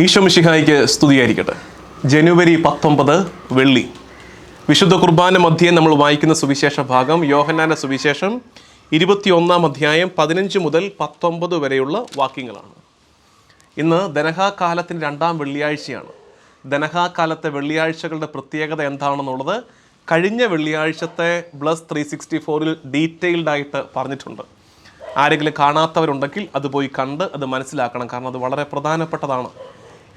ഈശോമിഷിഹായിക്ക് സ്തുതിയായിരിക്കട്ടെ. ജനുവരി പത്തൊമ്പത് വെള്ളി. വിശുദ്ധ കുർബാന മധ്യേ നമ്മൾ വായിക്കുന്ന സുവിശേഷ ഭാഗം യോഹന്നാന്റെ സുവിശേഷം ഇരുപത്തിയൊന്നാം അധ്യായം പതിനഞ്ച് മുതൽ പത്തൊമ്പത് വരെയുള്ള വാക്യങ്ങളാണ്. ഇന്ന് ധനഹാകാലത്തിന്റെ രണ്ടാം വെള്ളിയാഴ്ചയാണ്. ധനഹാകാലത്തെ വെള്ളിയാഴ്ചകളുടെ പ്രത്യേകത എന്താണെന്നുള്ളത് കഴിഞ്ഞ വെള്ളിയാഴ്ചത്തെ ബ്ലസ് ത്രീ സിക്സ്റ്റി ഫോറിൽ ഡീറ്റെയിൽഡായിട്ട് പറഞ്ഞിട്ടുണ്ട്. ആരെങ്കിലും കാണാത്തവരുണ്ടെങ്കിൽ അത് പോയി കണ്ട് അത് മനസ്സിലാക്കണം കാരണം അത് വളരെ പ്രധാനപ്പെട്ടതാണ്.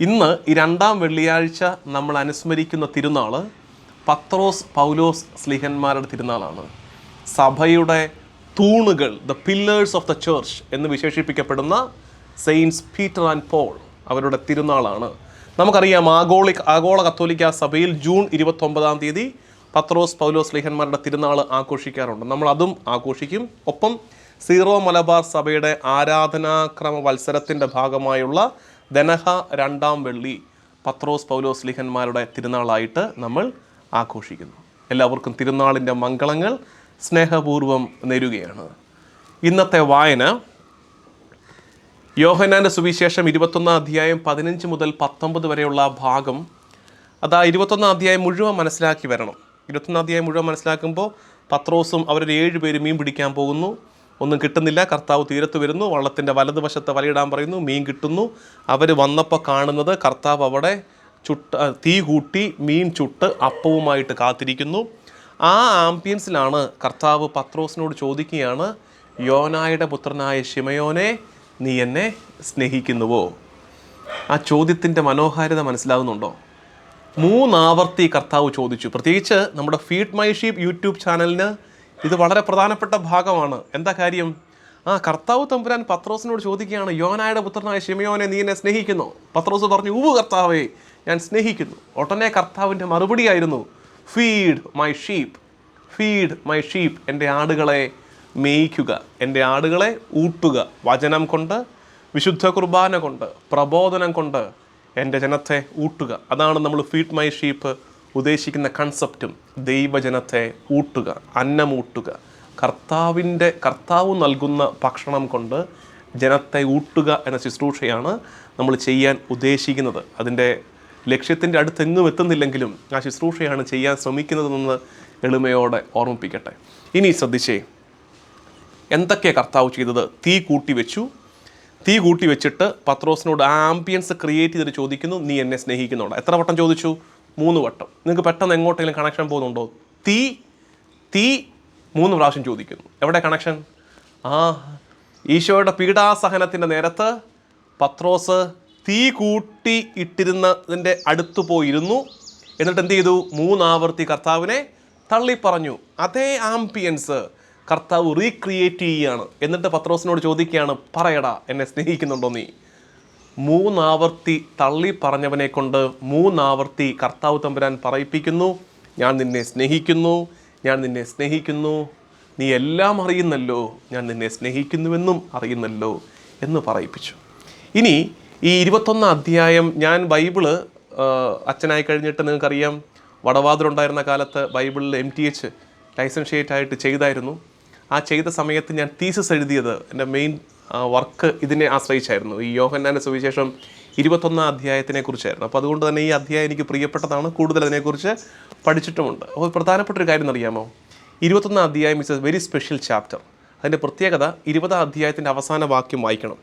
ഇന്ന് ഈ രണ്ടാം വെള്ളിയാഴ്ച നമ്മൾ അനുസ്മരിക്കുന്ന തിരുനാൾ പത്രോസ് പൗലോസ് സ്ലിഹന്മാരുടെ തിരുനാളാണ്. സഭയുടെ തൂണുകൾ the pillars of the church എന്ന് വിശേഷിപ്പിക്കപ്പെടുന്ന സെയിൻസ് പീറ്റർ ആൻഡ് പോൾ അവരുടെ തിരുനാളാണ്. നമുക്കറിയാം ആഗോളി ആഗോള കത്തോലിക്ക സഭയിൽ ജൂൺ ഇരുപത്തൊമ്പതാം തീയതി പത്രോസ് പൗലോസ് സ്ലിഹന്മാരുടെ തിരുനാൾ ആഘോഷിക്കാറുണ്ട്. നമ്മൾ അതും ആഘോഷിക്കും. ഒപ്പം സീറോ മലബാർ സഭയുടെ ആരാധനാക്രമ വത്സരത്തിന്റെ ഭാഗമായുള്ള ദനഹ രണ്ടാം വെള്ളി പത്രോസ് പൗലോസ് ലിഹന്മാരുടെ തിരുനാളായിട്ട് നമ്മൾ ആഘോഷിക്കുന്നു. എല്ലാവർക്കും തിരുനാളിന്റെ മംഗളങ്ങൾ സ്നേഹപൂർവം നേരുകയാണ്. ഇന്നത്തെ വായന യോഹനാന്റെ സുവിശേഷം ഇരുപത്തൊന്നാം അധ്യായം പതിനഞ്ച് മുതൽ പത്തൊമ്പത് വരെയുള്ള ഭാഗം അത് ആ ഇരുപത്തൊന്നാം അധ്യായം മുഴുവൻ മനസ്സിലാക്കി വരണം. ഇരുപത്തൊന്നാം അധ്യായം മുഴുവൻ മനസ്സിലാക്കുമ്പോൾ പത്രോസും അവരൊരു ഏഴ് പേര് മീൻ പിടിക്കാൻ പോകുന്നു. ഒന്നും കിട്ടുന്നില്ല. കർത്താവ് തീരത്ത് വരുന്നു. വള്ളത്തിന്റെ വലതുവശത്ത് വലയിടാൻ പറയുന്നു. മീൻ കിട്ടുന്നു. അവർ വന്നപ്പോൾ കാണുന്നത് കർത്താവ് അവിടെ ചുട്ട് തീ കൂട്ടി മീൻ ചുട്ട് അപ്പവുമായിട്ട് കാത്തിരിക്കുന്നു. ആ ആംബിയൻസിലാണ് കർത്താവ് പത്രോസിനോട് ചോദിക്കുകയാണ് യോനായുടെ പുത്രനായ ഷിമയോനെ നീ എന്നെ സ്നേഹിക്കുന്നുവോ? ആ ചോദ്യത്തിന്റെ മനോഹാരിത മനസ്സിലാകുന്നുണ്ടോ മൂന്നാവർത്തി കർത്താവ് ചോദിച്ചു. പ്രത്യേകിച്ച് നമ്മുടെ ഫീഡ് മൈ ഷീപ്പ് യൂട്യൂബ് ചാനലിന് ഇത് വളരെ പ്രധാനപ്പെട്ട ഭാഗമാണ്. എന്താ കാര്യം? ആ കർത്താവ് തമ്പുരാൻ പത്രോസിനോട് ചോദിക്കുകയാണ് യോനായുടെ പുത്രനായ ഷിമയോനെ നീ എന്നെ സ്നേഹിക്കുന്നു? പത്രോസ് പറഞ്ഞു ഉവ് കർത്താവേ ഞാൻ സ്നേഹിക്കുന്നു. ഉടനെ കർത്താവിന്റെ മറുപടിയായിരുന്നു feed my sheep feed my sheep എന്റെ ആടുകളെ മേയ്ക്കുക എന്റെ ആടുകളെ ഊട്ടുക വചനം കൊണ്ട് വിശുദ്ധ കുർബാന കൊണ്ട് പ്രബോധനം കൊണ്ട് എന്റെ ജനത്തെ ഊട്ടുക. അതാണ് നമ്മൾ ഫീഡ് മൈ ഷീപ്പ് ഉദ്ദേശിക്കുന്ന കൺസെപ്റ്റും ദൈവജനത്തെ ഊട്ടുക അന്നമൂട്ടുക. കർത്താവിന്റെ കർത്താവ് നൽകുന്ന ഭക്ഷണം കൊണ്ട് ജനത്തെ ഊട്ടുക എന്ന ശുശ്രൂഷയാണ് നമ്മൾ ചെയ്യാൻ ഉദ്ദേശിക്കുന്നത്. അതിന്റെ ലക്ഷ്യത്തിന്റെ അടുത്തെങ്ങും എത്തുന്നില്ലെങ്കിലും ആ ശുശ്രൂഷയാണ് ചെയ്യാൻ ശ്രമിക്കുന്നതെന്ന് എളിമയോടെ ഓർമ്മിപ്പിക്കട്ടെ. ഇനി ശ്രദ്ധിച്ചേ എന്തൊക്കെ കർത്താവ് ചെയ്തത്? തീ കൂട്ടി വെച്ചു. തീ കൂട്ടി വെച്ചിട്ട് പത്രോസിനോട് ആംബിയൻസ് ക്രിയേറ്റ് ചെയ്തിട്ട് ചോദിക്കുന്നു നീ എന്നെ സ്നേഹിക്കുന്നുണ്ടോ എത്ര വട്ടം ചോദിച്ചു? മൂന്ന് വട്ടം. നിങ്ങൾക്ക് പെട്ടെന്ന് എങ്ങോട്ടെങ്കിലും കണക്ഷൻ പോകുന്നുണ്ടോ? തീ തീ മൂന്ന് പ്രാവശ്യം ചോദിക്കുന്നു. എവിടെ കണക്ഷൻ ആ ഈശോയുടെ പീഡാസഹനത്തിന്റെ നേരത്ത് പത്രോസ് തീ കൂട്ടി ഇട്ടിരുന്നതിന്റെ അടുത്ത് പോയിരുന്നു. എന്നിട്ട് എന്ത് ചെയ്തു? മൂന്നാവർത്തി കർത്താവിനെ തള്ളിപ്പറഞ്ഞു. അതേ ആംബിയൻസ് കർത്താവ് റീക്രിയേറ്റ് ചെയ്യുകയാണ്. എന്നിട്ട് പത്രോസിനോട് ചോദിക്കുകയാണ് പറയടാ എന്നെ സ്നേഹിക്കുന്നുണ്ടോ നീ? മൂന്നാവർത്തി തള്ളി പറഞ്ഞവനെ കൊണ്ട് മൂന്നാവർത്തി കർത്താവ് തമ്പുരാൻ പറയിപ്പിക്കുന്നു. ഞാൻ നിന്നെ സ്നേഹിക്കുന്നു. ഞാൻ നിന്നെ സ്നേഹിക്കുന്നു. നീ എല്ലാം അറിയുന്നല്ലോ. ഞാൻ നിന്നെ സ്നേഹിക്കുന്നുവെന്നും അറിയുന്നല്ലോ എന്ന് പറയിപ്പിച്ചു. ഇനി ഈ ഇരുപത്തൊന്നാം അധ്യായം ഞാൻ ബൈബിൾ അച്ഛനായി കഴിഞ്ഞിട്ട് നിങ്ങൾക്കറിയാം. വടവാതിലുണ്ടായിരുന്ന കാലത്ത് ബൈബിളിൽ എം ടി എച്ച് ലൈസൻഷിയേറ്റ് ആയിട്ട് ചെയ്തായിരുന്നു. ആ ചെയ്ത സമയത്ത് ഞാൻ തീസസ് എഴുതിയത് എന്റെ മെയിൻ വർക്ക് ഇതിനെ ആശ്രയിച്ചായിരുന്നു. ഈ യോഹന്നാന്റെ സുവിശേഷം ഇരുപത്തൊന്നാം അധ്യായത്തിനെ കുറിച്ചായിരുന്നു. അപ്പോൾ അതുകൊണ്ട് തന്നെ ഈ അധ്യായം എനിക്ക് പ്രിയപ്പെട്ടതാണ്. കൂടുതൽ അതിനെക്കുറിച്ച് പഠിച്ചിട്ടുമുണ്ട്. അപ്പോൾ പ്രധാനപ്പെട്ട ഒരു കാര്യം അറിയാമോ? ഇരുപത്തൊന്നാം അധ്യായം is a very special chapter അതിന്റെ പ്രത്യേകത ഇരുപതാം അധ്യായത്തിന്റെ അവസാന വാക്യം വായിക്കണം.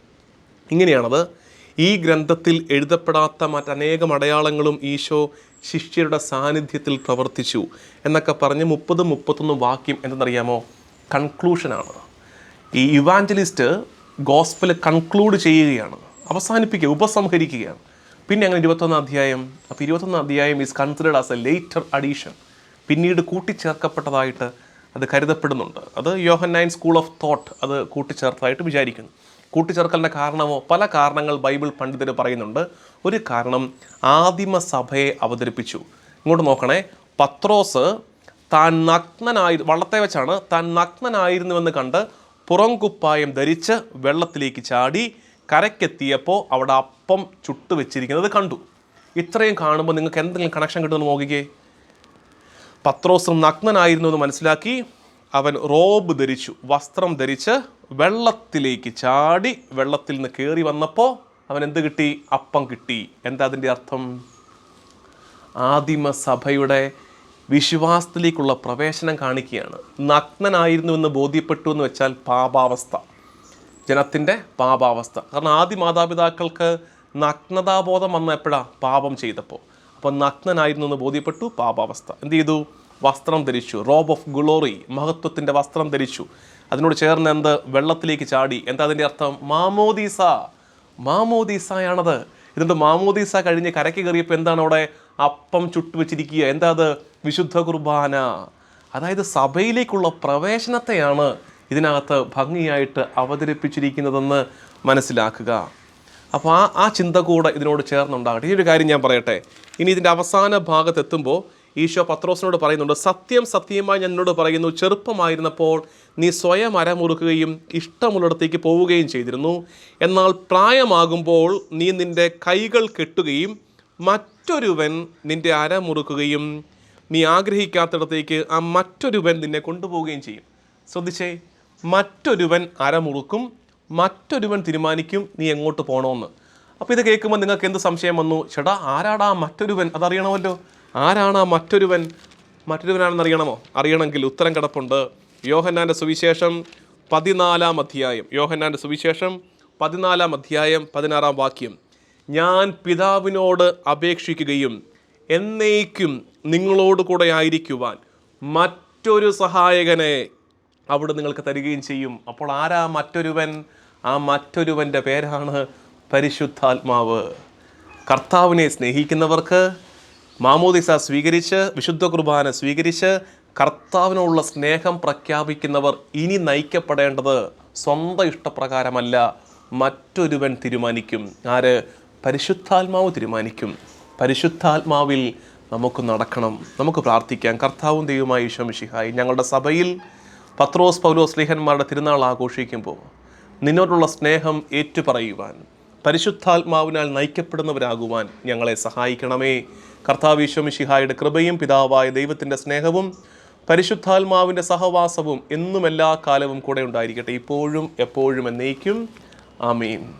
ഇങ്ങനെയാണത്. ഈ ഗ്രന്ഥത്തിൽ എഴുതപ്പെടാത്ത മറ്റനേകം അടയാളങ്ങളും ഈശോ ശിഷ്യരുടെ സാന്നിധ്യത്തിൽ പ്രവർത്തിച്ചു എന്നൊക്കെ പറഞ്ഞ് മുപ്പതും മുപ്പത്തൊന്നും വാക്യം എന്തെന്നറിയാമോ? കൺക്ലൂഷനാണ് ഈ ഇവാഞ്ചലിസ്റ്റ് ഗോസ്പൽ കൺക്ലൂഡ് ചെയ്യുകയാണ് അവസാനിപ്പിക്കുക ഉപസംഹരിക്കുകയാണ്. പിന്നെ അങ്ങനെ ഇരുപത്തൊന്നാം അധ്യായം അപ്പോൾ ഇരുപത്തൊന്നാം അധ്യായം is considered as a later addition പിന്നീട് കൂട്ടിച്ചേർക്കപ്പെട്ടതായിട്ട് അത് കരുതപ്പെടുന്നുണ്ട്. അത് യോഹന്നൈൻ സ്കൂൾ ഓഫ് തോട്ട് അത് കൂട്ടിച്ചേർത്തതായിട്ട് വിചാരിക്കുന്നു. കൂട്ടിച്ചേർക്കലിന്റെ കാരണമോ പല കാരണങ്ങൾ ബൈബിൾ പണ്ഡിതർ പറയുന്നുണ്ട്. ഒരു കാരണം ആദിമ സഭയെ അവതരിപ്പിച്ചു. ഇങ്ങോട്ട് നോക്കണേ. പത്രോസ് താൻ നഗ്നനായി വള്ളത്തെ വെച്ചാണ് താൻ നഗ്നനായിരുന്നുവെന്ന് കണ്ട് പുറം കുപ്പായം ധരിച്ച് വെള്ളത്തിലേക്ക് ചാടി കരയ്ക്കെത്തിയപ്പോൾ അവിടെ അപ്പം ചുട്ടു വെച്ചിരിക്കുന്നത് കണ്ടു. ഇത്രയും കാണുമ്പോൾ നിങ്ങൾക്ക് എന്തെങ്കിലും കണക്ഷൻ കിട്ടുമെന്ന് നോക്കിക്കേ പത്രോസ് നഗ്നനായിരുന്നു എന്ന് മനസ്സിലാക്കി. അവൻ റോബ് ധരിച്ചു വസ്ത്രം ധരിച്ച് വെള്ളത്തിലേക്ക് ചാടി വെള്ളത്തിൽ നിന്ന് കയറി വന്നപ്പോൾ അവൻ എന്ത് കിട്ടി? അപ്പം കിട്ടി. എന്താ അതിന്റെ അർത്ഥം? ആദിമസഭയുടെ വിശ്വാസത്തിലേക്കുള്ള പ്രവേശനം കാണിക്കുകയാണ്. നഗ്നനായിരുന്നുവെന്ന് ബോധ്യപ്പെട്ടു എന്ന് വെച്ചാൽ പാപാവസ്ഥ. ജനത്തിന്റെ പാപാവസ്ഥ. കാരണം ആദ്യ മാതാപിതാക്കൾക്ക് നഗ്നതാബോധം വന്ന എപ്പോഴാ പാപം ചെയ്തപ്പോൾ അപ്പോൾ നഗ്നനായിരുന്നു എന്ന് ബോധ്യപ്പെട്ടു പാപാവസ്ഥ. എന്ത് ചെയ്തു? വസ്ത്രം ധരിച്ചു. റോബ് ഓഫ് ഗ്ലോറി മഹത്വത്തിന്റെ വസ്ത്രം ധരിച്ചു. അതിനോട് ചേർന്ന് എന്ത്? വെള്ളത്തിലേക്ക് ചാടി. എന്താ അതിന്റെ അർത്ഥം? മാമോദീസ. മാമോദീസയാണത്. എന്നിട്ട് മാമോദീസ കഴിഞ്ഞ് കരയ്ക്ക് കയറിയപ്പോൾ എന്താണ് അവിടെ? അപ്പം ചുട്ടുവെച്ചിരിക്കുക. എന്താ അത്? വിശുദ്ധ കുർബാന. അതായത് സഭയിലേക്കുള്ള പ്രവേശനത്തെയാണ് ഇതിനകത്ത് ഭംഗിയായിട്ട് അവതരിപ്പിച്ചിരിക്കുന്നതെന്ന് മനസ്സിലാക്കുക. അപ്പോൾ ആ ആ ചിന്ത കൂടെ ഇതിനോട് ചേർന്നുണ്ടാകട്ടെ. ഈ ഒരു കാര്യം ഞാൻ പറയട്ടെ. ഇനി ഇതിന്റെ അവസാന ഭാഗത്തെത്തുമ്പോൾ ഈശോ പത്രോസിനോട് പറയുന്നുണ്ട് സത്യം സത്യമായി ഞാൻ എന്നോട് പറയുന്നു ചെറുപ്പമായിരുന്നപ്പോൾ നീ സ്വയം അരമുറുക്കുകയും ഇഷ്ടമുള്ളിടത്തേക്ക് പോവുകയും ചെയ്തിരുന്നു. എന്നാൽ പ്രായമാകുമ്പോൾ നീ നിന്റെ കൈകൾ കെട്ടുകയും മറ്റൊരുവൻ നിന്റെ അരമുറുക്കുകയും നീ ആഗ്രഹിക്കാത്തിടത്തേക്ക് ആ മറ്റൊരുവൻ നിന്നെ കൊണ്ടുപോവുകയും ചെയ്യും. ശ്രദ്ധിച്ചേ മറ്റൊരുവൻ അരമുറുക്കും മറ്റൊരുവൻ തീരുമാനിക്കും നീ എങ്ങോട്ട് പോകണമെന്ന് അപ്പോൾ ഇത് കേൾക്കുമ്പോൾ നിങ്ങൾക്ക് എന്ത് സംശയം വന്നു? ചേട്ടാ ആരാടാ മറ്റൊരുവൻ? അതറിയണമല്ലോ. ആരാണ് ആ മറ്റൊരുവൻ? മറ്റൊരുവനാണെന്ന് അറിയണമോ? അറിയണമെങ്കിൽ ഉത്തരം കിടപ്പുണ്ട്. യോഹന്നാന്റെ സുവിശേഷം പതിനാലാം അധ്യായം. യോഹന്നാന്റെ സുവിശേഷം പതിനാലാം അധ്യായം പതിനാറാം വാക്യം. ഞാൻ പിതാവിനോട് അപേക്ഷിക്കുകയും എന്നേക്കും നിങ്ങളോട് കൂടെ ആയിരിക്കുവാൻ മറ്റൊരു സഹായകനെ അവിടെ നിങ്ങൾക്ക് തരികയും ചെയ്യും. അപ്പോൾ ആരാ മറ്റൊരുവൻ? ആ മറ്റൊരുവന്റെ പേരാണ് പരിശുദ്ധാത്മാവ്. കർത്താവിനെ സ്നേഹിക്കുന്നവർക്ക് മാമോദിസ സ്വീകരിച്ച് വിശുദ്ധ കുർബാന സ്വീകരിച്ച് കർത്താവിനുള്ള സ്നേഹം പ്രഖ്യാപിക്കുന്നവർ ഇനി നയിക്കപ്പെടേണ്ടത് സ്വന്തം ഇഷ്ടപ്രകാരമല്ല മറ്റൊരുവൻ തീരുമാനിക്കും. ആര്? പരിശുദ്ധാത്മാവ് തീരുമാനിക്കും. പരിശുദ്ധാത്മാവിൽ നമുക്ക് നടക്കണം നമുക്ക് പ്രാർത്ഥിക്കാം. കർത്താവും ദൈവമായി ഈശോമിഷിഹായി ഞങ്ങളുടെ സഭയിൽ പത്രോസ് പൗലോസ് സ്ലീഹന്മാരുടെ തിരുനാൾ ആഘോഷിക്കുമ്പോൾ നിന്നോടുള്ള സ്നേഹം ഏറ്റുപറയുവാൻ പരിശുദ്ധാത്മാവിനാൽ നയിക്കപ്പെടുന്നവരാകുവാൻ ഞങ്ങളെ സഹായിക്കണമേ. കർത്താവ് ഈശ്വമിഷിഹായുടെ കൃപയും പിതാവായ ദൈവത്തിന്റെ സ്നേഹവും പരിശുദ്ധാത്മാവിന്റെ സഹവാസവും എന്നും എല്ലാ കാലവും കൂടെ ഉണ്ടായിരിക്കട്ടെ. ഇപ്പോഴും എപ്പോഴും എന്നേക്കും. ആമീൻ.